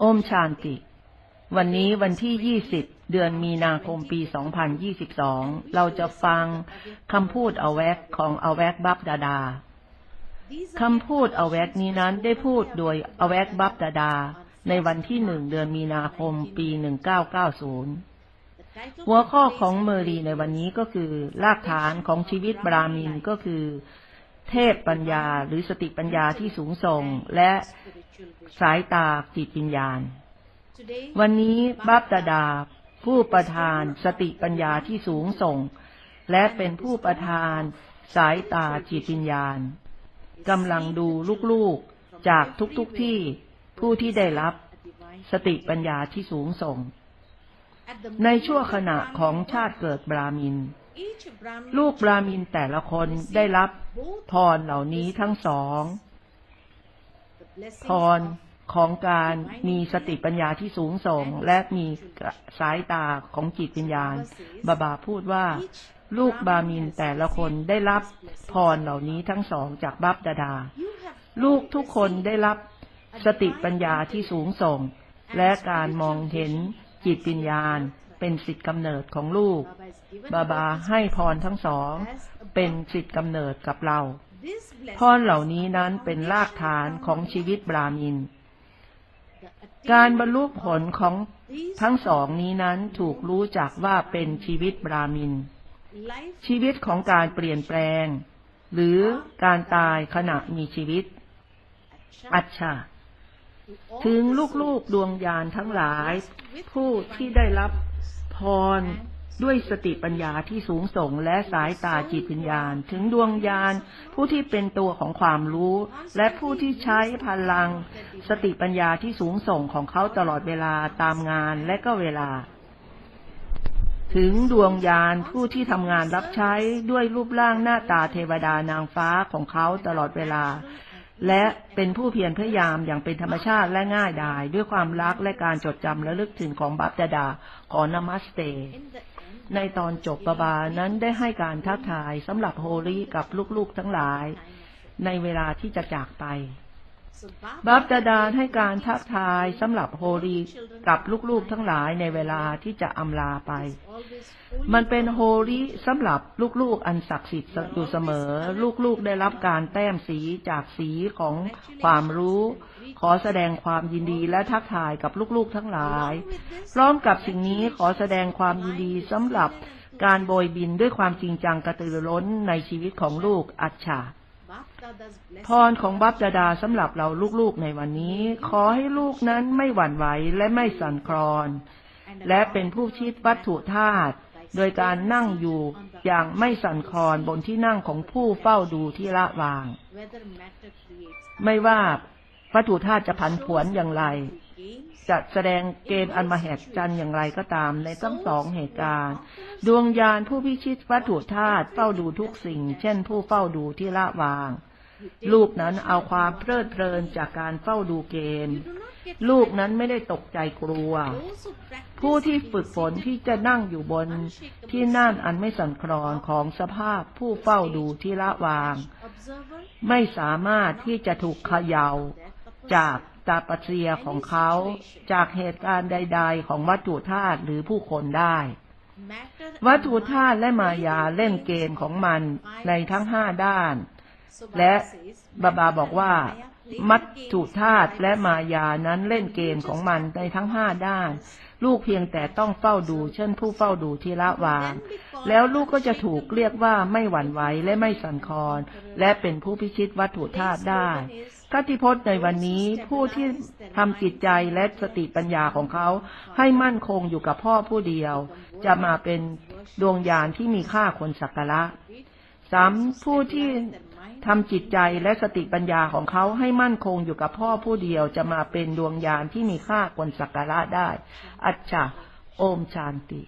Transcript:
โอมชานติ วันนี้วันที่ 20 เดือนมีนาคมปี 2022 เราจะฟังคำพูดอแวกของอแวกบับดาดา คำพูดอแวกนี้นั้นได้พูดโดยอแวกบับดาดา ในวันที่หนึ่งเดือนมีนาคมปี 1990 หัวข้อของเมอรีในวันนี้ก็คือรากฐานของชีวิตบรามินก็คือ เทพปัญญาหรือสติปัญญาที่สูงส่งและสายตาจิตวิญญาณ วันนี้บับดาดา ผู้ประทานสติปัญญาที่สูงส่ง และเป็นผู้ประทานสายตาจิตวิญญาณกำลังดูลูกๆจากทุกๆทที่ผู้ที่ได้รับสติปัญญาที่สูงส่ง ในชั่วขณะของชาติเกิดบรามิน ลูกบรามินแต่ละคนได้รับพรเหล่านี้ทั้งสองพรของการมีสติปัญญาที่สูงส่ง และมีสายตาของจิตวิญญาณ บาบาพูดว่า ลูกบามินแต่ละคนได้รับพรเหล่านี้ทั้งสองจากบับดาดา ลูกทุกคนได้รับสติปัญญาที่สูงส่ง และการมองเห็นจิตวิญญาณ เป็นสิทธิกำเนิดของลูก บาบาให้พรทั้งสอง เป็นสิทธิกำเนิดกับเราพรเหล่านี้นั้นเป็นรากฐานของชีวิตบรามิน การบรรลุผลของทั้งสองนี้นั้นถูกรู้จักว่าเป็นชีวิตบรามิน ชีวิตของการเปลี่ยนแปลง หรือการตายขณะมีชีวิต อัจฉาถึงลูกๆดวงยานทั้งหลาย ผู้ที่ได้รับ พร ด้วยสติปัญญาที่สูงส่งและสายตาจิตวิญญาณ ถึงดวงญาณผู้ที่เป็นตัวของความรู้ และผู้ที่ใช้พลัง สติปัญญาที่สูงส่งของเขาตลอดเวลาตามงานและก็เวลาถึงดวงญาณผู้ที่ทำงานรับใช้ด้วยรูปร่างหน้าตาเทวดานางฟ้าของเขาตลอดเวลา และเป็นผู้เพียรพยายามอย่างเป็นธรรมชาติและง่ายดาย ด้วยความรักและการจดจำและลึกถึงของบัพดาดาขอนามัสเต ในตอนจบบาบานั้นได้ให้การทักทายสำหรับโฮลี่กับลูกๆทั้งหลาย ในเวลาที่จะจากไป บัพดาดาให้การทักทายสำหรับโฮลีกับลูกๆทั้งหลายในเวลาที่จะอำลาไป มันเป็นโฮลีสำหรับลูกๆอันศักดิ์สิทธิ์อยู่เสมอ ลูกๆได้รับการแต้มสีจากสีของความรู้ ขอแสดงความยินดีและทักทายกับลูกๆทั้งหลาย พร้อมกับสิ่งนี้ขอแสดงความยินดีสำหรับการโบยบินด้วยความจริงจังกระตือร้นในชีวิตของลูกอัจฉา พรของบัพดาดาสำหรับเราลูกๆในวันนี้ ขอให้ลูกนั้นไม่หวั่นไหวและไม่สั่นคลอน และเป็นผู้ชิดวัตถุธาตุโดยการนั่งอยู่อย่างไม่สั่นคลอนบนที่นั่งของผู้เฝ้าดูที่ละวาง ไม่ว่า วัตถุธาตุจะผันผวนอย่างไร จะแสดงเกณฑ์อันมาแหัศจรรย์อย่างไรก็ตามในทั้งสองเหตุการณ์ ดวงญาณผู้พิชิตวัตถุธาตุเฝ้าดูทุกสิ่ง เช่นผู้เฝ้าดูที่ละวาง ลูกนั้นเอาความเพลิดเพลินจากการเฝ้าดูเกณฑ์ลูกนั้นไม่ได้ตกใจกลัว ผู้ที่ฝึกฝนที่จะนั่งอยู่บนที่นั่นอันไม่สั่นคลอนของสภาพผู้เฝ้าดูที่ละวาง ไม่สามารถที่จะถูกเขย่า จากตาปเซียของเขาจากเหตุการณ์ใด ๆ ของวัตถุธาตุหรือผู้คนได้ วัตถุธาตุและมายาเล่นเกมของมันในทั้งห้าด้าน และบาบาบอกว่ามัตถุธาตุและมายานั้นเล่นเกมของมันในทั้งห้าด้าน ลูกเพียงแต่ต้องเฝ้าดูเช่นผู้เฝ้าดูที่ละวาง แล้วลูกก็จะถูกเรียกว่าไม่หวั่นไหวและไม่สั่นคลอน และเป็นผู้พิชิตวัตถุธาตุได้ คติพจน์ในวันนี้ผู้ที่ทำจิตใจและสติปัญญาของเขาให้มั่นคงอยู่กับพ่อผู้เดียว จะมาเป็นดวงญาณที่มีค่าคนสักการะสามผู้ที่ทำจิตใจและสติปัญญาของเขาให้มั่นคงอยู่กับพ่อผู้เดียวจะมาเป็นดวงญาณที่มีค่าคนสักการะได้ อัจฉาโอมชานติ